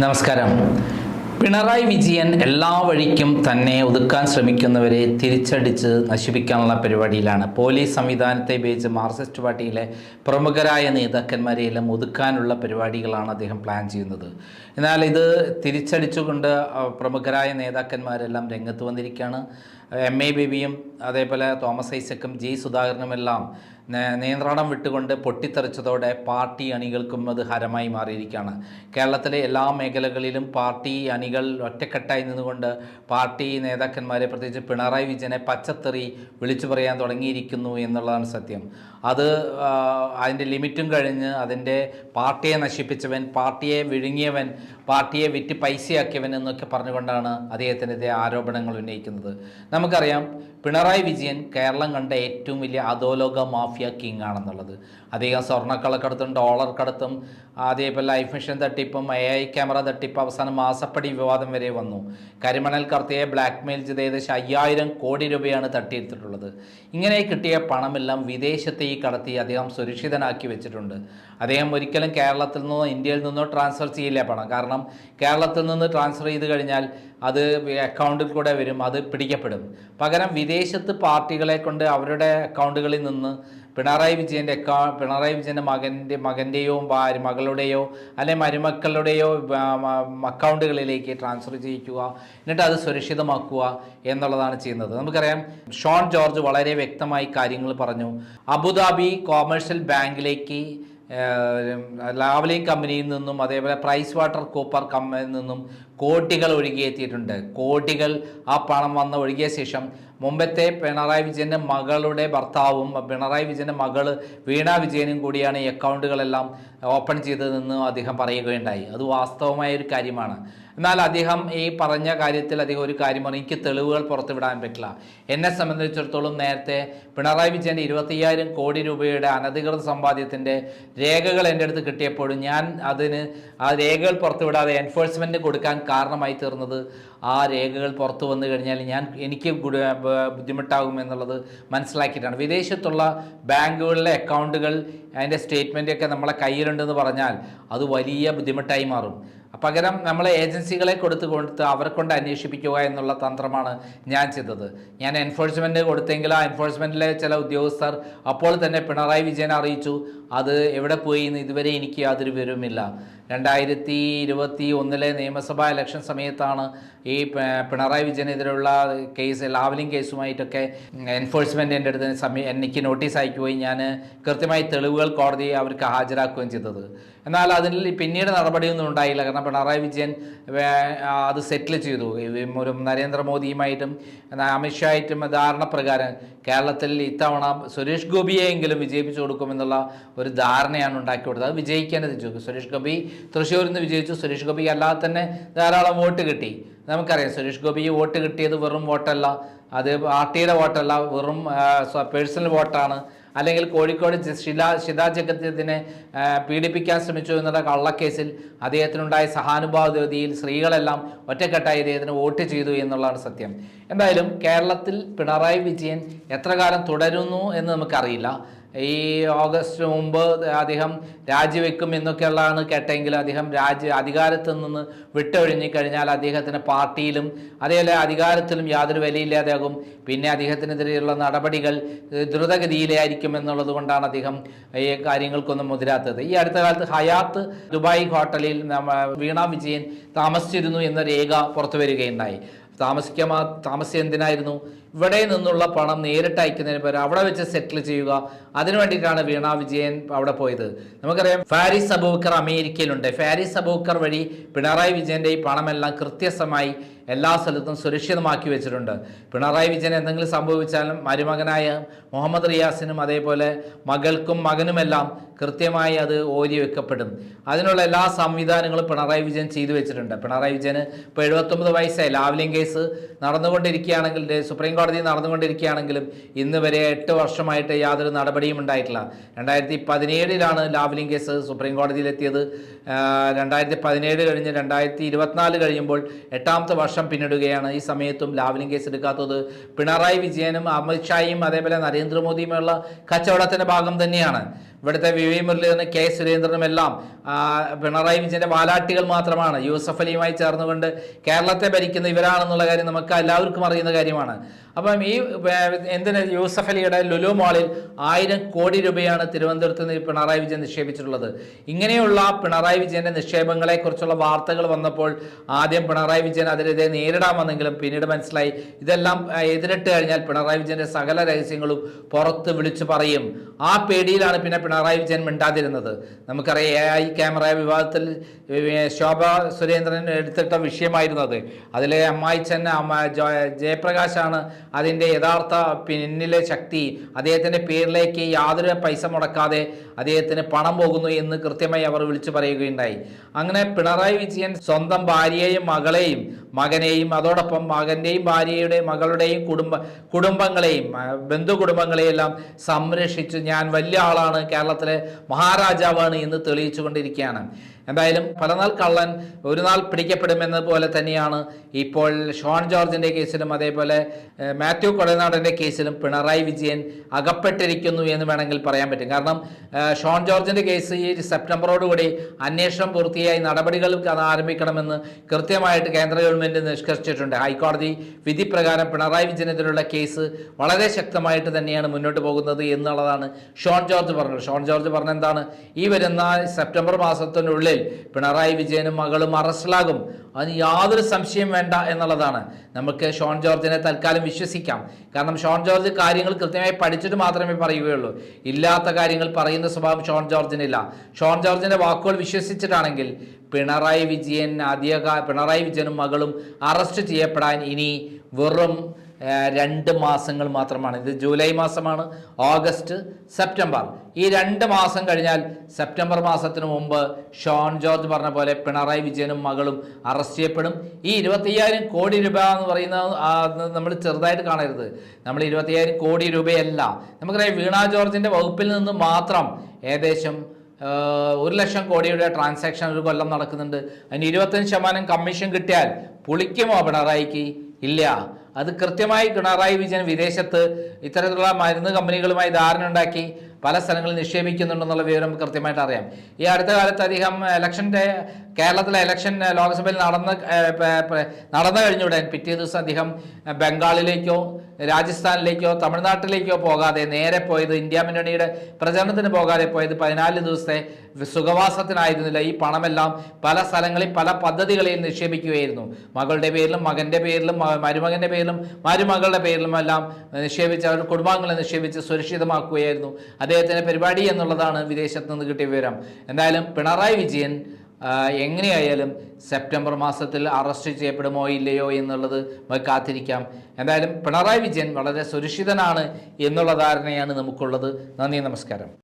നമസ്കാരം. പിണറായി വിജയൻ എല്ലാ വഴിക്കും തന്നെ ഒതുക്കാൻ ശ്രമിക്കുന്നവരെ തിരിച്ചടിച്ച് നശിപ്പിക്കാനുള്ള പരിപാടിയിലാണ്. പോലീസ് സംവിധാനത്തെ ഉപയോഗിച്ച് മാർക്സിസ്റ്റ് പാർട്ടിയിലെ പ്രമുഖരായ നേതാക്കന്മാരെയെല്ലാം ഒതുക്കാനുള്ള പരിപാടികളാണ് അദ്ദേഹം പ്ലാൻ ചെയ്യുന്നത്. എന്നാൽ ഇത് തിരിച്ചടിച്ചുകൊണ്ട് പ്രമുഖരായ നേതാക്കന്മാരെല്ലാം രംഗത്ത് വന്നിരിക്കുകയാണ്. എം. എ. ബേബിയും അതേപോലെ തോമസ് ഐസക്കും ജി സുധാകരനുമെല്ലാം നിയന്ത്രണം വിട്ടുകൊണ്ട് പൊട്ടിത്തെറിച്ചതോടെ പാർട്ടി അണികൾക്കും അത് ഹരമായി മാറിയിരിക്കുകയാണ്. കേരളത്തിലെ എല്ലാ മേഖലകളിലും പാർട്ടി അണികൾ ഒറ്റക്കെട്ടായി നിന്നുകൊണ്ട് പാർട്ടി നേതാക്കന്മാരെ പ്രത്യേകിച്ച് പിണറായി വിജയനെ പച്ചത്തെറി വിളിച്ചു പറയാൻ തുടങ്ങിയിരിക്കുന്നു എന്നുള്ളതാണ് സത്യം. അത് അതിന്റെ ലിമിറ്റും കഴിഞ്ഞ് അതിന്റെ പാർട്ടിയെ നശിപ്പിച്ചവൻ പാർട്ടിയെ വിഴുങ്ങിയവൻ പാർട്ടിയെ വിറ്റ് പൈസയാക്കിയവൻ എന്നൊക്കെ പറഞ്ഞുകൊണ്ടാണ് അദ്ദേഹത്തിനെതിരെ ആരോപണങ്ങൾ ഉന്നയിക്കുന്നത്. നമുക്കറിയാം പിണറായി വിജയൻ കേരളം കണ്ട ഏറ്റവും വലിയ അധോലോക മാഫിയ കിങ് ആണെന്നുള്ളത്. അദ്ദേഹം സ്വർണക്കളക്കടത്തും ഡോളർ കടത്തും അതേപോലെ ലൈഫ് മിഷൻ തട്ടിപ്പും എ ഐ ക്യാമറ തട്ടിപ്പ് അവസാനം മാസപ്പടി വിവാദം വരെ വന്നു. കരിമണൽ കർത്തയെ ബ്ലാക്ക് മെയിൽ ചെയ്ത് ഏകദേശം അയ്യായിരം കോടി രൂപയാണ് തട്ടിയെടുത്തിട്ടുള്ളത്. ഇങ്ങനെ കിട്ടിയ പണമെല്ലാം വിദേശത്തെ ഈ കടത്തി അദ്ദേഹം സുരക്ഷിതനാക്കി വെച്ചിട്ടുണ്ട്. അദ്ദേഹം ഒരിക്കലും കേരളത്തിൽ നിന്നോ ഇന്ത്യയിൽ നിന്നോ ട്രാൻസ്ഫർ ചെയ്യില്ല പണം. കാരണം കേരളത്തിൽ നിന്ന് ട്രാൻസ്ഫർ ചെയ്ത് കഴിഞ്ഞാൽ അത് അക്കൗണ്ടിൽ കൂടെ വരും അത് പിടിക്കപ്പെടും. പകരം വിദേശത്ത് പാർട്ടികളെ കൊണ്ട് അവരുടെ അക്കൗണ്ടുകളിൽ നിന്ന് പിണറായി വിജയന്റെ അക്കൗ പിണറായി വിജയന്റെ മകന്റെ മകന്റെയോ മകളുടെയോ അല്ലെ മരുമക്കളുടെയോ അക്കൗണ്ടുകളിലേക്ക് ട്രാൻസ്ഫർ ചെയ്യിക്കുക എന്നിട്ട് അത് സുരക്ഷിതമാക്കുക എന്നുള്ളതാണ് ചെയ്യുന്നത്. നമുക്കറിയാം ഷോൺ ജോർജ് വളരെ വ്യക്തമായി കാര്യങ്ങൾ പറഞ്ഞു. അബുദാബി കോമേഴ്ഷ്യൽ ബാങ്കിലേക്ക് ലാവലിംഗ് കമ്പനിയിൽ നിന്നും അതേപോലെ പ്രൈസ് വാട്ടർ കൂപ്പർ കമ്പനിയിൽ നിന്നും കോടികൾ ഒഴുകിയെത്തിയിട്ടുണ്ട് കോടികൾ ആ പണം വന്ന് ഒഴുകിയ ശേഷം മുമ്പത്തെ പിണറായി വിജയന്റെ മകളുടെ ഭർത്താവും പിണറായി വിജയന്റെ മകൾ വീണ വിജയനും കൂടിയാണ് ഈ അക്കൗണ്ടുകളെല്ലാം ഓപ്പൺ ചെയ്തതെന്ന് അദ്ദേഹം പറയുകയുണ്ടായി. അത് വാസ്തവമായ ഒരു കാര്യമാണ്. എന്നാൽ അദ്ദേഹം ഈ പറഞ്ഞ കാര്യത്തിൽ അദ്ദേഹം ഒരു കാര്യം പറഞ്ഞു എനിക്ക് തെളിവുകൾ പുറത്തുവിടാൻ പറ്റില്ല. എന്നെ സംബന്ധിച്ചിടത്തോളം നേരത്തെ പിണറായി വിജയന്റെ ഇരുപത്തയ്യായിരം കോടി രൂപയുടെ അനധികൃത സമ്പാദ്യത്തിന്റെ രേഖകൾ എന്റെ അടുത്ത് കിട്ടിയപ്പോഴും ഞാൻ അതിന് ആ രേഖകൾ പുറത്തുവിടാതെ എൻഫോഴ്സ്മെന്റ് കൊടുക്കാൻ കാരണമായി തീർന്നത് ആ രേഖകൾ പുറത്തു വന്നു കഴിഞ്ഞാൽ ഞാൻ എനിക്ക് ബുദ്ധിമുട്ടാകും എന്നുള്ളത് മനസ്സിലാക്കിയിട്ടാണ്. വിദേശത്തുള്ള ബാങ്കുകളിലെ അക്കൗണ്ടുകൾ അതിന്റെ സ്റ്റേറ്റ്മെന്റൊക്കെ നമ്മളെ കയ്യിലുണ്ടെന്ന് പറഞ്ഞാൽ അത് വലിയ ബുദ്ധിമുട്ടായി മാറും. പകരം നമ്മൾ ഏജൻസികളെ കൊടുത്ത് കൊടുത്ത് അവരെ കൊണ്ട് അന്വേഷിപ്പിക്കുക എന്നുള്ള തന്ത്രമാണ് ഞാൻ ചെയ്തത്. ഞാൻ എൻഫോഴ്സ്മെന്റ് കൊടുത്തെങ്കിൽ ആ എൻഫോഴ്സ്മെന്റിലെ ചില ഉദ്യോഗസ്ഥർ അപ്പോൾ തന്നെ പിണറായി വിജയനെ അറിയിച്ചു. അത് എവിടെ പോയി എന്ന് ഇതുവരെ എനിക്ക് യാതൊരു വിവരവുമില്ല. രണ്ടായിരത്തി ഇരുപത്തി ഒന്നിലെ നിയമസഭാ ഇലക്ഷൻ സമയത്താണ് ഈ പിണറായി വിജയനെതിരെയുള്ള കേസ് ലാവലിംഗ് കേസുമായിട്ടൊക്കെ എൻഫോഴ്സ്മെന്റ് എന്റെ അടുത്ത് എനിക്ക് നോട്ടീസ് അയക്കുകയും ഞാൻ കൃത്യമായി തെളിവുകൾ കോടതിയെ അവർക്ക് ഹാജരാക്കുകയും ചെയ്തത്. എന്നാൽ അതിൽ പിന്നീട് നടപടിയൊന്നും ഉണ്ടായില്ല. കാരണം പിണറായി വിജയൻ അത് സെറ്റിൽ ചെയ്തു. ഒരു നരേന്ദ്രമോദിയുമായിട്ടും അമിത്ഷായിട്ടും ധാരണപ്രകാരം കേരളത്തിൽ ഇത്തവണ സുരേഷ് ഗോപിയെങ്കിലും വിജയിപ്പിച്ചു കൊടുക്കുമെന്നുള്ള ഒരു ധാരണയാണ് ഉണ്ടാക്കി കൊടുത്തത്. അത് വിജയിക്കാൻ എത്തിച്ചു സുരേഷ് ഗോപി തൃശ്ശൂരിൽ നിന്ന് വിജയിച്ചു. സുരേഷ് ഗോപിക്ക് അല്ലാതെ തന്നെ ധാരാളം വോട്ട് കിട്ടി. നമുക്കറിയാം സുരേഷ് ഗോപി വോട്ട് കിട്ടിയത് വെറും വോട്ടല്ല. അത് പാർട്ടിയുടെ വോട്ടല്ല വെറും പേഴ്സണൽ വോട്ടാണ്. അല്ലെങ്കിൽ കോഴിക്കോട് ശിലാ ശിതാ ജഗത്യത്തിനെ ആ, പീഡിപ്പിക്കാൻ ശ്രമിച്ചു എന്നുള്ള കള്ളക്കേസിൽ അദ്ദേഹത്തിനുണ്ടായ സഹാനുഭാവതയിൽ സ്ത്രീകളെല്ലാം ഒറ്റക്കെട്ടായി അദ്ദേഹത്തിന് വോട്ട് ചെയ്തു എന്നുള്ളതാണ് സത്യം. എന്തായാലും കേരളത്തിൽ പിണറായി വിജയൻ എത്ര കാലം തുടരുന്നു എന്ന് നമുക്കറിയില്ല. ഈ ഓഗസ്റ്റ് മുമ്പ് അദ്ദേഹം രാജിവെക്കും എന്നൊക്കെയുള്ളതാണ് കേട്ടെങ്കിൽ അദ്ദേഹം രാജ്യ അധികാരത്തിൽ നിന്ന് വിട്ടൊഴിഞ്ഞു കഴിഞ്ഞാൽ പാർട്ടിയിലും അതേപോലെ അധികാരത്തിലും യാതൊരു വിലയില്ലാതെയാകും പിന്നെ അദ്ദേഹത്തിനെതിരെയുള്ള നടപടികൾ ദ്രുതഗതിയിലായിരിക്കും എന്നുള്ളത് കൊണ്ടാണ് അദ്ദേഹം ഈ കാര്യങ്ങൾക്കൊന്നും മുതിരാത്തത്. ഈ അടുത്ത കാലത്ത് ഹയാത്ത് ദുബായ് ഹോട്ടലിൽ വീണ വിജയൻ താമസിച്ചിരുന്നു എന്ന രേഖ പുറത്തു വരികയുണ്ടായി. താമസിക്കാൻ താമസിച്ച് എന്തിനായിരുന്നു ഇവിടെ നിന്നുള്ള പണം നേരിട്ട് അയക്കുന്നതിന് പകരം അവിടെ വെച്ച് സെറ്റിൽ ചെയ്യുക. അതിനു വേണ്ടിയിട്ടാണ് വീണ വിജയൻ അവിടെ പോയത്. നമുക്കറിയാം ഫാരിസ് അബൂക്കർ അമേരിക്കയിലുണ്ട്. ഫാരിസ് അബൂക്കർ വഴി പിണറായി വിജയന്റെ ഈ പണമെല്ലാം കൃത്യസമായി എല്ലാ സ്ഥലത്തും സുരക്ഷിതമാക്കി വെച്ചിട്ടുണ്ട്. പിണറായി വിജയൻ എന്തെങ്കിലും സംഭവിച്ചാലും മരുമകനായ മുഹമ്മദ് റിയാസിനും അതേപോലെ മകൾക്കും മകനുമെല്ലാം കൃത്യമായി അത് ഓരി വെക്കപ്പെടും. അതിനുള്ള എല്ലാ സംവിധാനങ്ങളും പിണറായി വിജയൻ ചെയ്തു വെച്ചിട്ടുണ്ട്. പിണറായി വിജയന് ഇപ്പോൾ എഴുപത്തൊമ്പത് വയസ്സായി. ലാവ്ലിംഗ് കേസ് നടന്നുകൊണ്ടിരിക്കുകയാണെങ്കിൽ സുപ്രീം കോടതി നടന്നുകൊണ്ടിരിക്കുകയാണെങ്കിലും ഇന്ന് വരെ എട്ട് വർഷമായിട്ട് യാതൊരു നടപടിയും ഉണ്ടായിട്ടില്ല. രണ്ടായിരത്തി പതിനേഴിലാണ് ലാവ്ലിംഗ് കേസ് സുപ്രീം കോടതിയിലെത്തിയത്. രണ്ടായിരത്തി പതിനേഴ് കഴിഞ്ഞ് രണ്ടായിരത്തി ഇരുപത്തിനാല് കഴിയുമ്പോൾ എട്ടാമത്തെ വർഷം പിന്നിടുകയാണ്. ഈ സമയത്തും ലാവ്ലിംഗ് കേസ് എടുക്കാത്തത് പിണറായി വിജയനും അമിത്ഷായും അതേപോലെ നരേന്ദ്രമോദിയുമുള്ള കച്ചവടത്തിന്റെ ഭാഗം തന്നെയാണ്. ഇവിടുത്തെ വി വി മുരളീധരനും കെ സുരേന്ദ്രനും എല്ലാം പിണറായി വിജയന്റെ വാലാട്ടികൾ മാത്രമാണ്. യൂസഫ് അലിയുമായി ചേർന്നുകൊണ്ട് കേരളത്തെ ഭരിക്കുന്ന ഇവരാണെന്നുള്ള കാര്യം നമുക്ക് എല്ലാവർക്കും അറിയുന്ന കാര്യമാണ്. അപ്പം ഈ എന്തിന് യൂസഫ് അലിയുടെ ലുലു മാളിൽ ആയിരം കോടി രൂപയാണ് തിരുവനന്തപുരത്ത് നിന്ന് പിണറായി വിജയൻ നിക്ഷേപിച്ചിട്ടുള്ളത്. ഇങ്ങനെയുള്ള പിണറായി വിജയന്റെ നിക്ഷേപങ്ങളെ കുറിച്ചുള്ള വാർത്തകൾ വന്നപ്പോൾ ആദ്യം പിണറായി വിജയൻ അതിനെതിരെ നേരിടാമെന്നെങ്കിലും പിന്നീട് മനസ്സിലായി ഇതെല്ലാം എതിരിട്ട് കഴിഞ്ഞാൽ പിണറായി വിജയന്റെ സകല രഹസ്യങ്ങളും പുറത്ത് വിളിച്ചു പറയും. ആ പേടിയിലാണ് പിന്നെ പിണറായി വിജയൻ മിണ്ടാതിരുന്നത്. നമുക്കറിയാം എ ഐ ക്യാമറ വിവാദത്തിൽ ശോഭ സുരേന്ദ്രൻ എടുത്തിട്ട വിഷയമായിരുന്നത്. അതിലെ അമ്മായിച്ചൻ ജയപ്രകാശാണ് അതിന്റെ യഥാർത്ഥ പിന്നിലെ ശക്തി. അദ്ദേഹത്തിന്റെ പേരിലേക്ക് യാതൊരു പൈസ മുടക്കാതെ അദ്ദേഹത്തിന് പണം പോകുന്നു എന്ന് കൃത്യമായി അവർ വിളിച്ചു പറയുകയുണ്ടായി. അങ്ങനെ പിണറായി വിജയൻ സ്വന്തം ഭാര്യയെയും മകളെയും മകനെയും അതോടൊപ്പം മകന്റെയും ഭാര്യയുടെയും മകളുടെയും കുടുംബ കുടുംബങ്ങളെയും ബന്ധു കുടുംബങ്ങളെയും എല്ലാം സംരക്ഷിച്ചു ഞാൻ വലിയ ആളാണ് കേരളത്തിലെ മഹാരാജാവാണ് എന്ന് തെളിയിച്ചു കൊണ്ടിരിക്കുകയാണ് എന്തായാലും പലനാൾ കള്ളൻ ഒരു നാൾ പിടിക്കപ്പെടുമെന്ന പോലെ തന്നെയാണ് ഇപ്പോൾ ഷോൺ ജോർജിന്റെ കേസിലും അതേപോലെ മാത്യു കൊടനാടന്റെ കേസിലും പിണറായി വിജയൻ അകപ്പെട്ടിരിക്കുന്നു എന്ന് വേണമെങ്കിൽ പറയാൻ പറ്റും. കാരണം ഷോൺ ജോർജിന്റെ കേസ് ഈ സെപ്റ്റംബറോടുകൂടി അന്വേഷണം പൂർത്തിയായി നടപടികൾ ആരംഭിക്കണമെന്ന് കൃത്യമായിട്ട് കേന്ദ്ര ഗവൺമെന്റ് നിഷ്കർഷിച്ചിട്ടുണ്ട്. ഹൈക്കോടതി വിധി പ്രകാരം പിണറായി വിജയനെതിരെയുള്ള കേസ് വളരെ ശക്തമായിട്ട് തന്നെയാണ് മുന്നോട്ട് പോകുന്നത് എന്നുള്ളതാണ് ഷോൺ ജോർജ് പറഞ്ഞത്. ഷോൺ ജോർജ് പറഞ്ഞ എന്താണ്? ഈ വരുന്ന സെപ്റ്റംബർ മാസത്തിനുള്ളിൽ പിണറായി വിജയനും മകളും അറസ്റ്റിലാകും. അതിന് യാതൊരു സംശയം വേണ്ട എന്നുള്ളതാണ്. നമുക്ക് ഷോൺ ജോർജിനെ തൽക്കാലം വിശ്വസിക്കാം. കാരണം ഷോൺ ജോർജ് കാര്യങ്ങൾ കൃത്യമായി പഠിച്ചിട്ട് മാത്രമേ പറയുകയുള്ളൂ. ഇല്ലാത്ത കാര്യങ്ങൾ പറയുന്ന സ്വഭാവം ഷോൺ ജോർജിനില്ല. ഷോൺ ജോർജിന്റെ വാക്കുകൾ വിശ്വസിച്ചിട്ടാണെങ്കിൽ പിണറായി വിജയൻ ആദ്യകാ പിണറായി വിജയനും മകളും അറസ്റ്റ് ചെയ്യപ്പെടാൻ ഇനി വെറും രണ്ട് മാസങ്ങൾ മാത്രമാണ്. ഇത് ജൂലൈ മാസമാണ് ഓഗസ്റ്റ് സെപ്റ്റംബർ. ഈ രണ്ട് മാസം കഴിഞ്ഞാൽ സെപ്റ്റംബർ മാസത്തിന് മുമ്പ് ഷോൺ ജോർജ് പറഞ്ഞ പോലെ പിണറായി വിജയനും മകളും അറസ്റ്റ് ചെയ്യപ്പെടും. ഈ ഇരുപത്തയ്യായിരം കോടി രൂപ എന്ന് പറയുന്നത് നമ്മൾ ചെറുതായിട്ട് കാണരുത്. നമ്മൾ ഇരുപത്തയ്യായിരം കോടി രൂപയല്ല. നമുക്കറിയാം വീണ ജോർജിന്റെ വകുപ്പിൽ നിന്ന് മാത്രം ഏകദേശം ഒരു ലക്ഷം കോടിയുടെ ട്രാൻസാക്ഷൻ ഒരു കൊല്ലം നടക്കുന്നുണ്ട്. അതിന് ഇരുപത്തഞ്ച് ശതമാനം കമ്മീഷൻ കിട്ടിയാൽ പുളിക്കുമോ പിണറായിക്ക്? ഇല്ല. അത് കൃത്യമായി പിണറായി വിജയൻ വിദേശത്ത് ഇത്തരത്തിലുള്ള മരുന്ന് കമ്പനികളുമായി ധാരണ ഉണ്ടാക്കി പല സ്ഥലങ്ങളിൽ നിക്ഷേപിക്കുന്നുണ്ടെന്നുള്ള വിവരം കൃത്യമായിട്ട് അറിയാം. ഈ അടുത്ത കാലത്ത് അദ്ദേഹം ഇലക്ഷന്റെ കേരളത്തിലെ ഇലക്ഷൻ ലോക്സഭയിൽ നടന്ന് നടന്നു കഴിഞ്ഞുടൻ പിറ്റേ ദിവസം അദ്ദേഹം ബംഗാളിലേക്കോ രാജസ്ഥാനിലേക്കോ തമിഴ്നാട്ടിലേക്കോ പോകാതെ നേരെ പോയത് ഇന്ത്യ മുന്നണിയുടെ പ്രചരണത്തിന് പോകാതെ പോയത് പതിനാല് ദിവസത്തെ സുഖവാസത്തിനായിരുന്നില്ല ഈ പണമെല്ലാം പല സ്ഥലങ്ങളിൽ പല പദ്ധതികളിൽ നിക്ഷേപിക്കുകയായിരുന്നു. മകളുടെ പേരിലും മകന്റെ പേരിലും മരുമകന്റെ പേരിലും മരുമകളുടെ പേരിലും എല്ലാം നിക്ഷേപിച്ച് അവരുടെ കുടുംബാംഗങ്ങളെ നിക്ഷേപിച്ച് സുരക്ഷിതമാക്കുകയായിരുന്നു. അദ്ദേഹത്തിന്റെ പരിപാടി എന്നുള്ളതാണ് വിദേശത്ത് നിന്ന് കിട്ടിയ വിവരം. എന്തായാലും പിണറായി വിജയൻ എങ്ങനെയായാലും സെപ്റ്റംബർ മാസത്തിൽ അറസ്റ്റ് ചെയ്യപ്പെടുമോ ഇല്ലയോ എന്നുള്ളത് നമുക്ക് കാത്തിരിക്കാം. എന്തായാലും പിണറായി വിജയൻ വളരെ സുരക്ഷിതനാണ് എന്നുള്ള ധാരണയാണ് നമുക്കുള്ളത്. നന്ദി നമസ്കാരം.